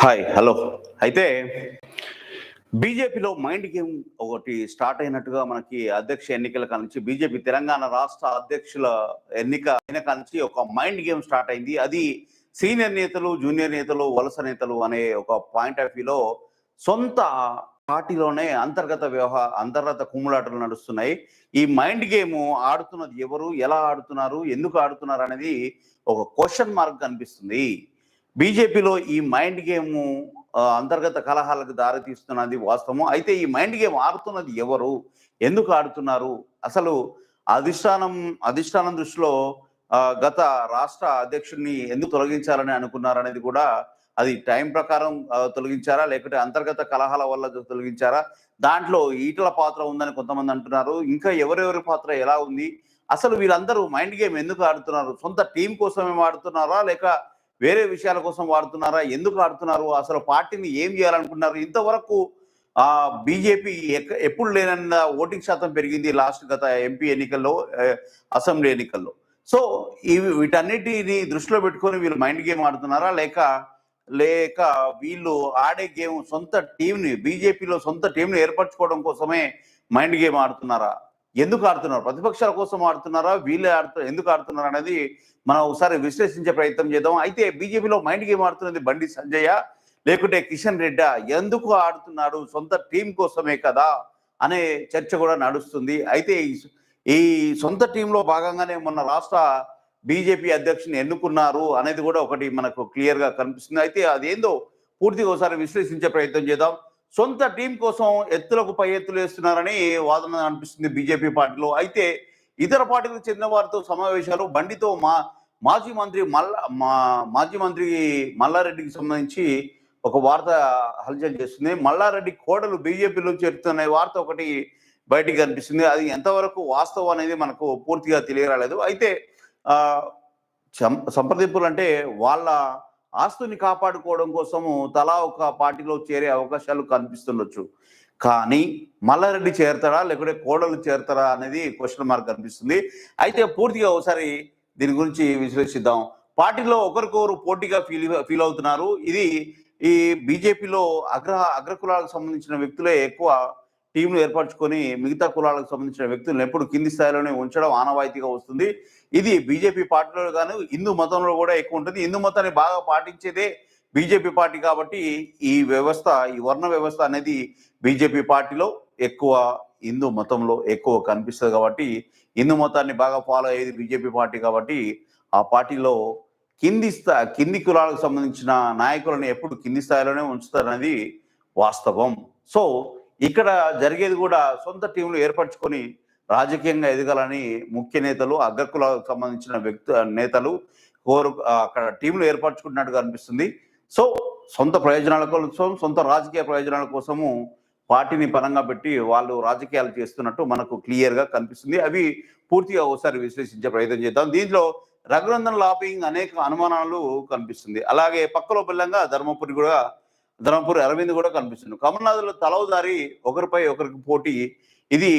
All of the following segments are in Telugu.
హాయ్ హలో అయితే బీజేపీలో మైండ్ గేమ్ ఒకటి స్టార్ట్ అయినట్టుగా మనకి అధ్యక్ష ఎన్నికల నుంచి బీజేపీ తెలంగాణ రాష్ట్ర అధ్యక్షుల ఎన్నిక అయిన నుంచి ఒక మైండ్ గేమ్ స్టార్ట్ అయింది. అది సీనియర్ నేతలు జూనియర్ నేతలు వలస నేతలు అనే ఒక పాయింట్ ఆఫ్ వ్యూలో సొంత పార్టీలోనే అంతర్గత వ్యవహార అంతర్గత కుమ్ములాటలు నడుస్తున్నాయి. ఈ మైండ్ గేమ్ ఆడుతున్నది ఎవరు? ఎలా ఆడుతున్నారు? ఎందుకు ఆడుతున్నారు? అనేది ఒక క్వశ్చన్ మార్క్ కనిపిస్తుంది. బీజేపీలో ఈ మైండ్ గేమ్ అంతర్గత కలహాలకు దారితీస్తున్నది వాస్తవం అయితే ఈ మైండ్ గేమ్ ఆడుతున్నది ఎవరు? ఎందుకు ఆడుతున్నారు? అసలు అధిష్టానం అధిష్టానం దృష్టిలో గత రాష్ట్ర అధ్యక్షుడిని ఎందుకు తొలగించాలని అనుకున్నారనేది కూడా అది టైం ప్రకారం తొలగించారా? లేకుంటే అంతర్గత కలహాల వల్ల తొలగించారా? దాంట్లో ఈటల పాత్ర ఉందని కొంతమంది అంటున్నారు. ఇంకా ఎవరెవరి పాత్ర ఎలా ఉంది? అసలు వీళ్ళందరూ మైండ్ గేమ్ ఎందుకు ఆడుతున్నారు? సొంత టీం కోసమే ఆడుతున్నారా? లేక వేరే విషయాల కోసం వాడుతున్నారా? ఎందుకు ఆడుతున్నారు అసలు పార్టీని ఏం చేయాలనుకున్నారు ఇంతవరకు ఆ బీజేపీ ఎప్పుడు లేనన్న ఓటింగ్ శాతం పెరిగింది లాస్ట్ గత ఎంపీ ఎన్నికల్లో అసెంబ్లీ ఎన్నికల్లో. సో ఇవి వీటన్నిటిని దృష్టిలో పెట్టుకొని వీళ్ళు మైండ్ గేమ్ ఆడుతున్నారా? లేక లేక వీళ్ళు ఆడే గేమ్ సొంత టీంని బీజేపీలో సొంత టీంని ఏర్పరచుకోవడం కోసమే మైండ్ గేమ్ ఆడుతున్నారా? ఎందుకు ఆడుతున్నారు? ప్రతిపక్షాల కోసం ఆడుతున్నారా? వీళ్ళే ఆడుతు ఎందుకు ఆడుతున్నారు అనేది మనం ఒకసారి విశ్లేషించే ప్రయత్నం చేద్దాం. అయితే బీజేపీలో మైండ్ గేమ్ ఆడుతున్నది బండి సంజయ లేకుంటే కిషన్ రెడ్డా ఎందుకు ఆడుతున్నాడు? సొంత టీం కోసమే కదా అనే చర్చ కూడా నడుస్తుంది. అయితే ఈ- సొంత టీంలో భాగంగానే మొన్న రాష్ట్ర బీజేపీ అధ్యక్షుని ఎన్నుకున్నారు అనేది కూడా ఒకటి మనకు క్లియర్గా కనిపిస్తుంది. అయితే అదేందో పూర్తిగా ఒకసారి విశ్లేషించే ప్రయత్నం చేద్దాం. సొంత టీం కోసం ఎత్తులకు పై ఎత్తులు వేస్తున్నారని వాదన అనిపిస్తుంది బీజేపీ పార్టీలో. అయితే ఇతర పార్టీలకు చెందిన వారితో సమావేశాలు బండితో మా మాజీ మంత్రి మల్ల మా మాజీ మంత్రి మల్లారెడ్డికి సంబంధించి ఒక వార్త హల్చల్ చేస్తుంది. మల్లారెడ్డి కోడలు బీజేపీలో చేరుతున్న వార్త ఒకటి బయటికి కనిపిస్తుంది. అది ఎంతవరకు వాస్తవం అనేది మనకు పూర్తిగా తెలియరాలేదు. అయితే సం- సంప్రదింపులు అంటే వాళ్ళ ఆస్తుని కాపాడుకోవడం కోసము తలా ఒక పార్టీలో చేరే అవకాశాలు కనిపిస్తుండొచ్చు. కానీ మల్లారెడ్డి చేరతాడా? లేకుంటే కోడలు చేరతారా? అనేది క్వశ్చన్ మార్క్ కనిపిస్తుంది. అయితే పూర్తిగా ఒకసారి దీని గురించి విశ్లేషిద్దాం. పార్టీలో ఒకరికొకరు పోటీగా ఫీల్ ఫీల్ అవుతున్నారు. ఇది ఈ బీజేపీలో అగ్ర అగ్రకులాలకు సంబంధించిన వ్యక్తులే ఎక్కువ టీంలు ఏర్పరచుకొని మిగతా కులాలకు సంబంధించిన వ్యక్తులను ఎప్పుడు కింది స్థాయిలోనే ఉంచడం ఆనవాయితీగా వస్తుంది. ఇది బీజేపీ పార్టీలో కానీ హిందూ మతంలో కూడా ఎక్కువ ఉంటుంది. హిందూ మతాన్ని బాగా పాటించేదే బీజేపీ పార్టీ కాబట్టి ఈ వ్యవస్థ ఈ వర్ణ వ్యవస్థ అనేది బీజేపీ పార్టీలో ఎక్కువ హిందూ మతంలో ఎక్కువ కనిపిస్తుంది కాబట్టి హిందూ మతాన్ని బాగా ఫాలో అయ్యేది బీజేపీ పార్టీ కాబట్టి ఆ పార్టీలో కింది స్థా కింది కులాలకు సంబంధించిన నాయకులను ఎప్పుడు కింది స్థాయిలోనే ఉంచుతారనేది వాస్తవం. సో ఇక్కడ జరిగేది కూడా సొంత టీంలు ఏర్పరచుకొని రాజకీయంగా ఎదగాలని ముఖ్య నేతలు అగ్రకులకు సంబంధించిన వ్యక్తు నేతలు కోరు అక్కడ టీంలు ఏర్పరచుకుంటున్నట్టుగా అనిపిస్తుంది. సో సొంత ప్రయోజనాల కోసం సొంత రాజకీయ ప్రయోజనాల కోసము పార్టీని పరంగా పెట్టి వాళ్ళు రాజకీయాలు చేస్తున్నట్టు మనకు క్లియర్గా కనిపిస్తుంది. అవి పూర్తిగా ఒకసారి విశ్లేషించే ప్రయత్నం చేద్దాం. దీంట్లో రఘునందన్ లాబింగ్ అనేక అనుమానాలు కనిపిస్తుంది. అలాగే పక్కలో పిల్లంగా ధర్మపురి కూడా ధర్మపురి అరవింద్ కూడా కనిపిస్తుంది. కమల్నాథుల తలవుదారి ఒకరిపై ఒకరికి పోటీ. ఇది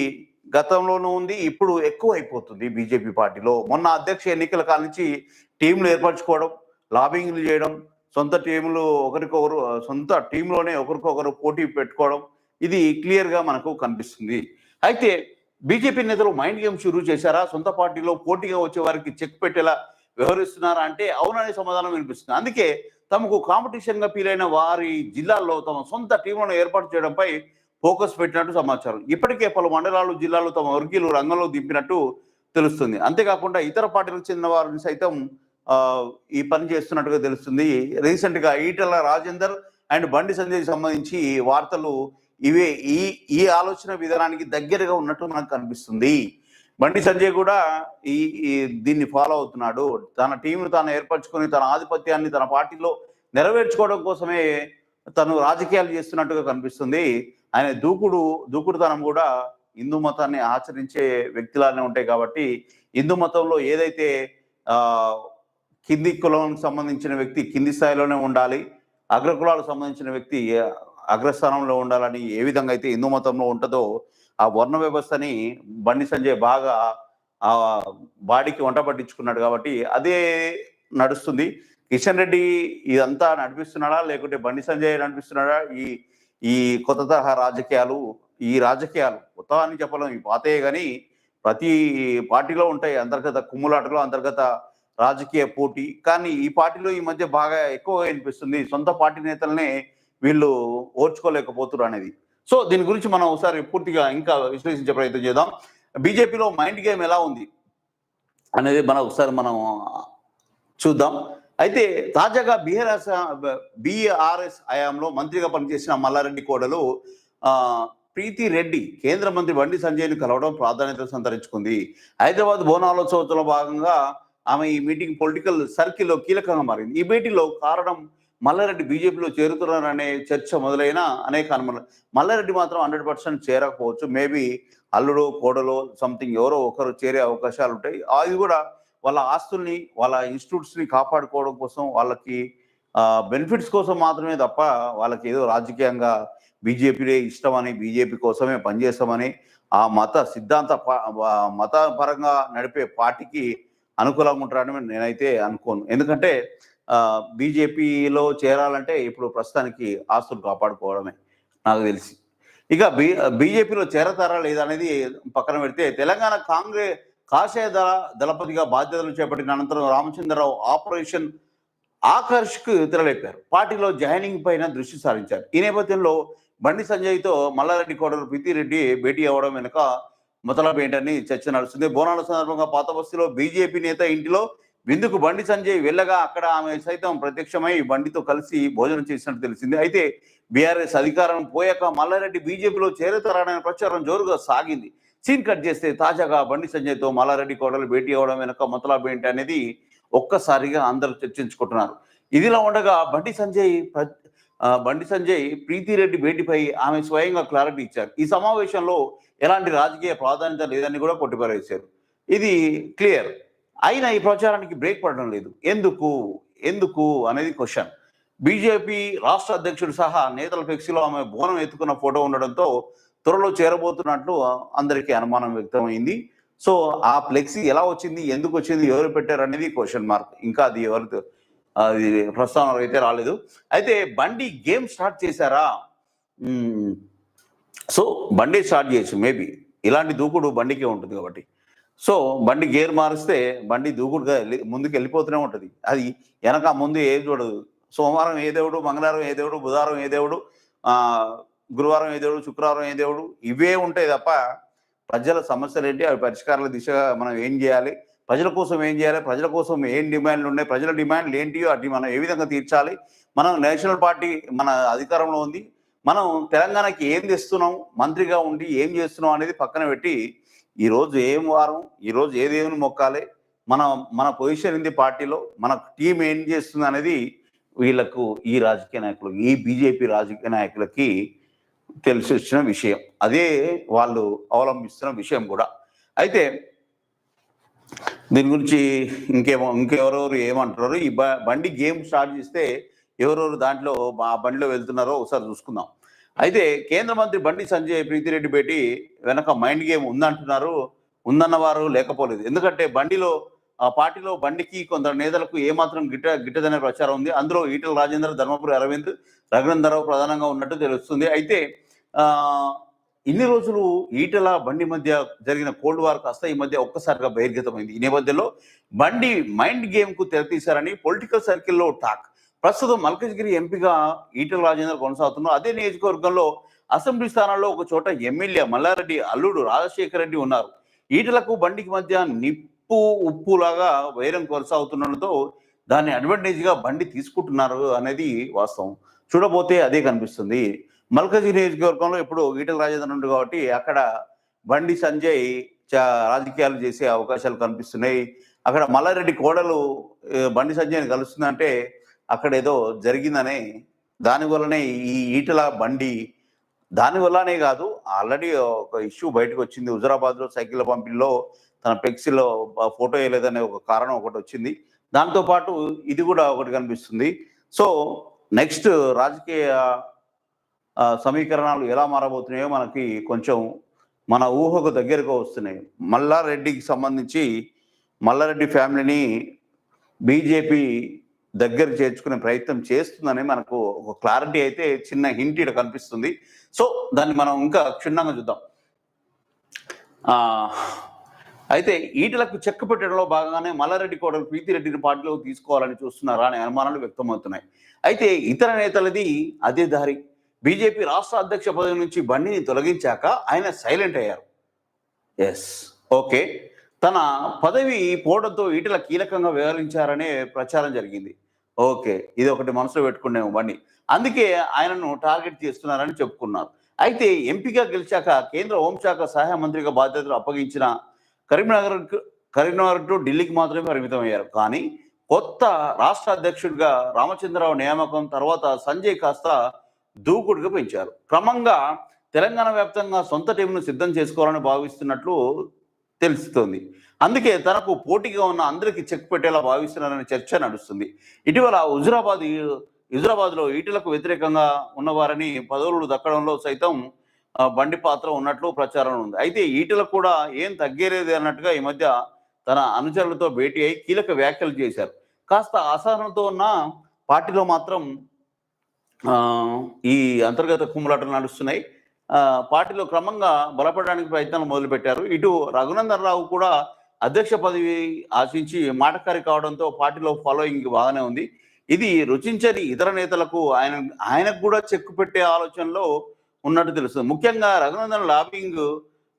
గతంలోనూ ఉంది ఇప్పుడు ఎక్కువ అయిపోతుంది బీజేపీ పార్టీలో. మొన్న అధ్యక్ష ఎన్నికల కాల నుంచి టీంలు ఏర్పరచుకోవడం లాబింగ్లు చేయడం సొంత టీంలు ఒకరికొకరు సొంత టీంలోనే ఒకరికొకరు పోటీ పెట్టుకోవడం ఇది క్లియర్గా మనకు కనిపిస్తుంది. అయితే బీజేపీ నేతలు మైండ్ గేమ్ షురూ చేశారా? సొంత పార్టీలో పోటీగా వచ్చే వారికి చెక్ పెట్టేలా వ్యవహరిస్తున్నారా అంటే అవుననే సమాధానం వినిపిస్తుంది. అందుకే తమకు కాంపిటీషన్గా ఫీలైన ఫీల్ అయిన వారి జిల్లాల్లో తమ సొంత టీంలను ఏర్పాటు చేయడంపై ఫోకస్ పెట్టినట్టు సమాచారం. ఇప్పటికే పలు మండలాలు జిల్లాలు తమ వర్గీయులు రంగంలో దింపినట్టు తెలుస్తుంది. అంతేకాకుండా ఇతర పార్టీలకు చెందిన వారిని సైతం ఈ పని చేస్తున్నట్టుగా తెలుస్తుంది. రీసెంట్గా ఈటల రాజేందర్ అండ్ బండి సంజయ్ సంబంధించి వార్తలు ఇవే ఈ ఈ ఆలోచన విధానానికి దగ్గరగా ఉన్నట్టు మనకు కనిపిస్తుంది. బండి సంజయ్ కూడా ఈ దీన్ని ఫాలో అవుతున్నాడు. తన టీంను తాను ఏర్పరచుకొని తన ఆధిపత్యాన్ని తన పార్టీలో నెరవేర్చుకోవడం కోసమే తను రాజకీయాలు చేస్తున్నట్టుగా కనిపిస్తుంది. ఆయన దూకుడు దూకుడుతనం కూడా హిందూ మతాన్ని ఆచరించే వ్యక్తిలానే ఉంటాయి కాబట్టి హిందూ మతంలో ఏదైతే ఆ కింది కులానికి సంబంధించిన వ్యక్తి కింది స్థాయిలోనే ఉండాలి అగ్రకులాలకు సంబంధించిన వ్యక్తి అగ్రస్థానంలో ఉండాలని ఏ విధంగా అయితే హిందూ మతంలో ఉంటుందో ఆ వర్ణ వ్యవస్థని బండి సంజయ్ బాగా ఆ బాడీకి వంట పట్టించుకున్నాడు కాబట్టి అదే నడుస్తుంది. కిషన్ రెడ్డి ఇదంతా నడిపిస్తున్నాడా? లేకుంటే బండి సంజయ్ నడిపిస్తున్నాడా? ఈ ఈ కొత్త తరహా రాజకీయాలు ఈ రాజకీయాలు కొత్త అని చెప్పలేం ఈ పాతయే కానీ ప్రతి పార్టీలో ఉంటాయి. అంతర్గత కుమ్ములాటలో అంతర్గత రాజకీయ పోటీ. కానీ ఈ పార్టీలో ఈ మధ్య బాగా ఎక్కువ అనిపిస్తుంది. సొంత పార్టీ నేతలనే వీళ్ళు ఓర్చుకోలేకపోతున్నారు అనేది. సో దీని గురించి మనం ఒకసారి పూర్తిగా ఇంకా విశ్లేషించే ప్రయత్నం చేద్దాం. బీజేపీలో మైండ్ గేమ్ ఎలా ఉంది అనేది మనం ఒకసారి మనం చూద్దాం. అయితే తాజాగా బీఆర్ఎస్ బీఆర్ఎస్ హయాంలో మంత్రిగా పనిచేసిన మల్లారెడ్డి కోడలు ప్రీతి రెడ్డి కేంద్ర మంత్రి బండి సంజయ్ను కలవడం ప్రాధాన్యత సంతరించుకుంది. హైదరాబాద్ బోనాలోత్సవంలో భాగంగా ఆమె ఈ మీటింగ్ పొలిటికల్ సర్కిల్లో కీలకంగా మారింది. ఈ భేటీలో కారణం మల్లారెడ్డి బీజేపీలో చేరుతున్నారనే చర్చ మొదలైన అనేక అనుమానాలు మల్లారెడ్డి మాత్రం హండ్రెడ్ పర్సెంట్ చేరకపోవచ్చు. మేబీ అల్లుడు కోడలో సంథింగ్ ఎవరో ఒకరు చేరే అవకాశాలు ఉంటాయి. అది కూడా వాళ్ళ ఆస్తుల్ని వాళ్ళ ఇన్స్టిట్యూట్స్ని కాపాడుకోవడం కోసం వాళ్ళకి బెనిఫిట్స్ కోసం మాత్రమే తప్ప వాళ్ళకి ఏదో రాజకీయంగా బీజేపీనే ఇష్టమని బీజేపీ కోసమే పనిచేస్తామని ఆ మత సిద్ధాంత ప- నడిపే పార్టీకి అనుకూలంగా ఉంటారని నేనైతే అనుకోను. ఎందుకంటే బీజేపీలో చేరాలంటే ఇప్పుడు ప్రస్తుతానికి ఆస్తులు కాపాడుకోవడమే నాకు తెలిసి. ఇక బీ బీజేపీలో చేరతారా లేదా అనేది పక్కన పెడితే తెలంగాణ కాంగ్రెస్ కాషాయ దళ దళపతిగా బాధ్యతలు చేపట్టిన అనంతరం రామచంద్రరావు ఆపరేషన్ ఆకర్ష్కు తెరలేపారు. పార్టీలో జాయినింగ్ పైన దృష్టి సారించారు. ఈ నేపథ్యంలో బండి సంజయ్తో మల్లారెడ్డి కోడలు ప్రీతిరెడ్డి భేటీ అవ్వడం వెనుక మొదలపేంటని చర్చ నడుస్తుంది. బోనాల సందర్భంగా పాత బస్తీలో బీజేపీ నేత ఇంటిలో విందుకు బండి సంజయ్ వెళ్ళగా అక్కడ ఆమె సైతం ప్రత్యక్షమై బండితో కలిసి భోజనం చేసినట్టు తెలిసింది. అయితే బీఆర్ఎస్ అధికారం పోయాక మల్లారెడ్డి బీజేపీలో చేరుతారనే ప్రచారం జోరుగా సాగింది. సీన్ కట్ చేస్తే తాజాగా బండి సంజయ్తో మల్లారెడ్డి కోడలు భేటీ అవ్వడం వెనుక మొదలపు ఏంటి అనేది ఒక్కసారిగా అందరూ చర్చించుకుంటున్నారు. ఇదిలా ఉండగా బండి సంజయ్ బండి సంజయ్ ప్రీతిరెడ్డి భేటీపై ఆమె స్వయంగా క్లారిటీ ఇచ్చారు. ఈ సమావేశంలో ఎలాంటి రాజకీయ ప్రాధాన్యత లేదని కూడా కొట్టిపారేశారు. ఇది క్లియర్. అయినా ఈ ప్రచారానికి బ్రేక్ పడడం లేదు. ఎందుకు? ఎందుకు? అనేది క్వశ్చన్ బీజేపీ రాష్ట్ర అధ్యక్షుడు సహా నేతల ఫ్లెక్సీలో ఆమె బోనం ఎత్తుకున్న ఫోటో ఉండడంతో త్వరలో చేరబోతున్నట్లు అందరికీ అనుమానం వ్యక్తమైంది. సో ఆ ఫ్లెక్సీ ఎలా వచ్చింది? ఎందుకు వచ్చింది? ఎవరు పెట్టారు? అనేది క్వశ్చన్ మార్క్ ఇంకా అది ఎవరు అది ప్రస్తావన అయితే రాలేదు. అయితే బండి గేమ్ స్టార్ట్ చేశారా? సో బండి స్టార్ట్ చేయొచ్చు మేబీ ఇలాంటి దూకుడు బండికే ఉంటుంది కాబట్టి. సో బండి గేర్ మారిస్తే బండి దూకుడుగా వెళ్ళి- ముందుకు వెళ్ళిపోతూనే ఉంటుంది. అది వెనక ముందు ఏం చూడదు. సోమవారం ఏ దేవుడు మంగళవారం ఏ దేవుడు బుధవారం ఏ దేవుడు గురువారం ఏ దేవుడు శుక్రవారం ఏ దేవుడు ఇవే ఉంటాయి తప్ప ప్రజల సమస్యలు ఏంటి? అవి పరిష్కారాల దిశగా మనం ఏం చేయాలి? ప్రజల కోసం ఏం చేయాలి? ప్రజల కోసం ఏం డిమాండ్లు ఉన్నాయి? ప్రజల డిమాండ్లు ఏంటియో అటు మనం ఏ విధంగా తీర్చాలి? మనం నేషనల్ పార్టీ మన అధికారంలో ఉంది. మనం తెలంగాణకి ఏం తెస్తున్నాం? మంత్రిగా ఉండి ఏం చేస్తున్నాం అనేది పక్కన పెట్టి ఈ రోజు ఏం వారం? ఈరోజు రోజు ఏ దేవుని మొక్కాలి? మన మన పొజిషన్ ఏంది పార్టీలో? మన టీం ఏం చేస్తుంది అనేది వీళ్ళకు ఈ రాజకీయ నాయకులు ఈ బీజేపీ రాజకీయ నాయకులకి తెలిసి వచ్చిన విషయం. అదే వాళ్ళు అవలంబిస్తున్న విషయం కూడా. అయితే దీని గురించి ఇంకేమో ఇంకెవరెవరు ఏమంటున్నారు? ఈ బండి గేమ్ స్టార్ట్ చేస్తే ఎవరెవరు దాంట్లో ఆ బండిలో వెళ్తున్నారో ఒకసారి చూసుకుందాం. అయితే కేంద్ర మంత్రి బండి సంజయ్ ప్రీతిరెడ్డి భేటీ వెనక మైండ్ గేమ్ ఉందంటున్నారు. ఉందన్న వారు లేకపోలేదు. ఎందుకంటే బండిలో ఆ పార్టీలో బండికి కొందరు నేతలకు ఏమాత్రం గిట్ట గిట్టదనే ప్రచారం ఉంది. అందులో ఈటల రాజేంద్ర ధర్మపురి అరవింద్ రఘునందరావు ప్రధానంగా ఉన్నట్టు తెలుస్తుంది. అయితే ఇన్ని రోజులు ఈటల బండి మధ్య జరిగిన కోల్డ్ వార్ కాస్త ఈ మధ్య ఒక్కసారిగా బహిర్గతమైంది. ఈ నేపథ్యంలో బండి మైండ్ గేమ్కు తెరతీశారని పొలిటికల్ సర్కిల్లో టాక్. ప్రస్తుతం మల్కజ్గిరి ఎంపీగా ఈటల రాజేంద్ర కొనసాగుతున్నారు. అదే నియోజకవర్గంలో అసెంబ్లీ స్థానాల్లో ఒక చోట ఎమ్మెల్యే మల్లారెడ్డి అల్లుడు రాజశేఖర రెడ్డి ఉన్నారు. ఈటలకు బండికి మధ్య నిప్పు ఉప్పు లాగా వైరం కొనసాగుతుండడంతో దాన్ని అడ్వాంటేజ్గా బండి తీసుకుంటున్నారు అనేది వాస్తవం. చూడబోతే అదే కనిపిస్తుంది. మల్కజ్గిరి నియోజకవర్గంలో ఇప్పుడు ఈటల రాజేంద్ర ఉండు కాబట్టి అక్కడ బండి సంజయ్ చా- రాజకీయాలు చేసే అవకాశాలు కనిపిస్తున్నాయి. అక్కడ మల్లారెడ్డి కోడలు బండి సంజయ్ని కలుస్తుందంటే అక్కడ ఏదో జరిగిందనే దానివల్లనే ఈ ఈటల బండి దానివల్లనే కాదు ఆల్రెడీ ఒక ఇష్యూ బయటకు వచ్చింది. హుజరాబాద్లో సైకిల్ పంపిణీలో తన ఫ్లెక్సీలో ఫోటో వేయలేదనే ఒక కారణం ఒకటి వచ్చింది. దాంతో పాటు ఇది కూడా ఒకటి కనిపిస్తుంది. సో నెక్స్ట్ రాజకీయ సమీకరణాలు ఎలా మారబోతున్నాయో మనకి కొంచెం మన ఊహకు దగ్గరకు వస్తున్నాయి. మల్లారెడ్డికి సంబంధించి మల్లారెడ్డి ఫ్యామిలీని బీజేపీ దగ్గర చేర్చుకునే ప్రయత్నం చేస్తుందని మనకు ఒక క్లారిటీ అయితే చిన్న హింట్ ఇక్కడ కనిపిస్తుంది. సో దాన్ని మనం ఇంకా క్షుణ్ణంగా చూద్దాం. అయితే ఈటలకు చెక్క పెట్టడంలో భాగంగానే మల్లారెడ్డి కోడలు ప్రీతిరెడ్డిని పార్టీలోకి తీసుకోవాలని చూస్తున్నారా అనే అనుమానాలు వ్యక్తమవుతున్నాయి. అయితే ఇతర నేతలది అదే దారి. బీజేపీ రాష్ట్ర అధ్యక్ష పదవి నుంచి బండిని తొలగించాక ఆయన సైలెంట్ అయ్యారు. ఎస్ ఓకే తన పదవి పోవడంతో ఈటల కీలకంగా వ్యవహరించారనే ప్రచారం జరిగింది. ఓకే ఇది ఒకటి మనసులో పెట్టుకున్నాము బండి అందుకే ఆయనను టార్గెట్ చేస్తున్నారని చెప్పుకున్నారు అయితే ఎంపీగా గెలిచాక కేంద్ర హోంశాఖ సహాయ మంత్రిగా బాధ్యతలు అప్పగించిన కరీంనగర్ కరీంనగర్ టు ఢిల్లీకి మాత్రమే పరిమితం అయ్యారు కానీ కొత్త రాష్ట్ర అధ్యక్షుడిగా రామచంద్రరావు నియామకం తర్వాత సంజయ్ కాస్త దూకుడుగా పెంచారు. క్రమంగా తెలంగాణ వ్యాప్తంగా సొంత టీంను సిద్ధం చేసుకోవాలని భావిస్తున్నట్లు తెలుస్తోంది. అందుకే తనకు పోటీగా ఉన్న అందరికీ చెక్ పెట్టేలా భావిస్తున్నారనే చర్చ నడుస్తుంది. ఇటీవల హుజురాబాద్ హుజురాబాద్లో ఈటలకు వ్యతిరేకంగా ఉన్నవారని పదవులు దక్కడంలో సైతం బండి పాత్ర ఉన్నట్లు ప్రచారం ఉంది. అయితే ఈటలకు కూడా ఏం తగ్గేది అన్నట్టుగా ఈ మధ్య తన అనుచరులతో భేటీ అయి కీలక వ్యాఖ్యలు చేశారు. కాస్త అసహనంతో ఉన్న పార్టీలో మాత్రం ఈ అంతర్గత కుమ్ములాటలు నడుస్తున్నాయి. పార్టీలో క్రమంగా బలపడడానికి ప్రయత్నాలు మొదలుపెట్టారు. ఇటు రఘునందన్ రావు కూడా అధ్యక్ష పదవి ఆశించి మాటకారి కావడంతో పార్టీలో ఫాలోయింగ్ బాగానే ఉంది. ఇది రుచించని ఇతర నేతలకు ఆయన ఆయనకు కూడా చెక్కు పెట్టే ఆలోచనలో ఉన్నట్టు తెలుస్తుంది. ముఖ్యంగా రఘునందన్ లాబింగ్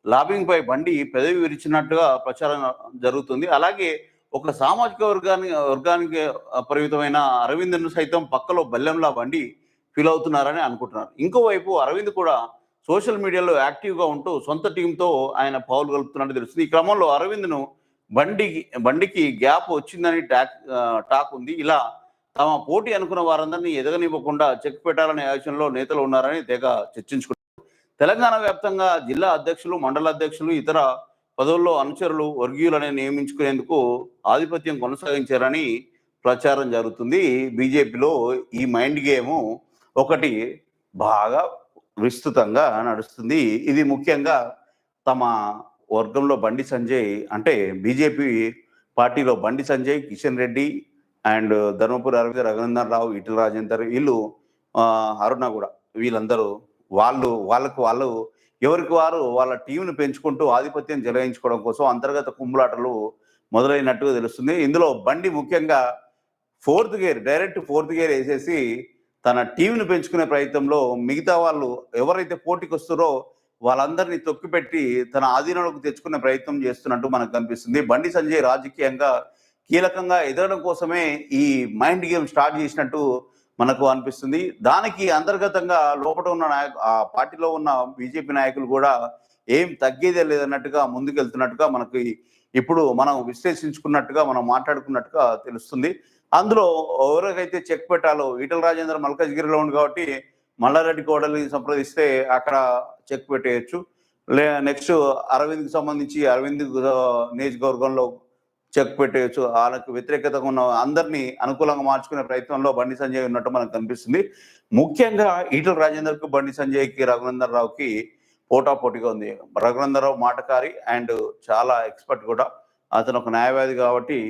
లాబింగ్ పై బండి పెదవి విరిచినట్టుగా ప్రచారం జరుగుతుంది. అలాగే ఒక సామాజిక వర్గానికి వర్గానికి పరిమితమైన అరవింద్ను సైతం పక్కలో బల్లెంలా బండి ఫీల్ అవుతున్నారని అనుకుంటున్నారు. ఇంకోవైపు అరవింద్ కూడా సోషల్ మీడియాలో యాక్టివ్గా ఉంటూ సొంత టీంతో ఆయన పావులు కలుపుతున్నట్టు తెలుస్తుంది. ఈ క్రమంలో అరవింద్ను బండికి బండికి గ్యాప్ వచ్చిందని టాక్ టాక్ ఉంది. ఇలా తమ పోటీ అనుకున్న వారందరినీ ఎదగనివ్వకుండా చెక్ పెట్టాలనే ఆలోచనలో నేతలు ఉన్నారని తెగ చర్చించుకుంటారు తెలంగాణ వ్యాప్తంగా జిల్లా అధ్యక్షులు మండల అధ్యక్షులు ఇతర పదవుల్లో అనుచరులు వర్గీయులని నియమించుకునేందుకు ఆధిపత్యం కొనసాగించారని ప్రచారం జరుగుతుంది. బీజేపీలో ఈ మైండ్ గేమ్ ఒకటి బాగా విస్తృతంగా నడుస్తుంది. ఇది ముఖ్యంగా తమ వర్గంలో బండి సంజయ్ అంటే బీజేపీ పార్టీలో బండి సంజయ్ కిషన్ రెడ్డి అండ్ ధర్మపురి అరవింద్ రఘునందన్ రావు ఇటల రాజేందర్ వీళ్ళు అరుణ కూడా వీళ్ళందరూ వాళ్ళు వాళ్ళకు వాళ్ళు ఎవరికి వారు వాళ్ళ టీంను పెంచుకుంటూ ఆధిపత్యం చెలాయించుకోవడం కోసం అంతర్గత కుంభలాటలు మొదలైనట్టుగా తెలుస్తుంది. ఇందులో బండి ముఖ్యంగా fourth gear direct fourth gear వేసేసి తన టీంను పెంచుకునే ప్రయత్నంలో మిగతా వాళ్ళు ఎవరైతే పోటీకి వస్తారో వాళ్ళందరినీ తొక్కిపెట్టి తన ఆధీనంలోకి తెచ్చుకునే ప్రయత్నం చేస్తున్నట్టు మనకు కనిపిస్తుంది. బండి సంజయ్ రాజకీయంగా కీలకంగా ఎదగడం కోసమే ఈ మైండ్ గేమ్ స్టార్ట్ చేసినట్టు మనకు అనిపిస్తుంది. దానికి అంతర్గతంగా లోపల ఉన్న నాయకు ఆ పార్టీలో ఉన్న బీజేపీ నాయకులు కూడా ఏం తగ్గేదే లేదన్నట్టుగా ముందుకెళ్తున్నట్టుగా మనకి ఇప్పుడు మనం విశ్లేషించుకున్నట్టుగా మనం మాట్లాడుకున్నట్టుగా తెలుస్తుంది. అందులో ఎవరికైతే చెక్ పెట్టాలో ఈటల రాజేందర్ మల్కజ్గిరిలో ఉంది కాబట్టి మల్లారెడ్డి కోడలిని సంప్రదిస్తే అక్కడ చెక్ పెట్టేయచ్చు. లే నెక్స్ట్ అరవింద్కి సంబంధించి అరవింద్ నియోజకవర్గంలో చెక్ పెట్టేయచ్చు. వాళ్ళకి వ్యతిరేకతగా ఉన్న అందరినీ అనుకూలంగా మార్చుకునే ప్రయత్నంలో బండి సంజయ్ ఉన్నట్టు మనకు కనిపిస్తుంది. ముఖ్యంగా ఈటల రాజేందర్కు బండి సంజయ్కి రఘునందన్ రావుకి పోటా పోటీగా ఉంది. రఘునందన్ రావు మాటకారి అండ్ చాలా ఎక్స్పర్ట్ కూడా. అతను ఒక న్యాయవాది కాబట్టి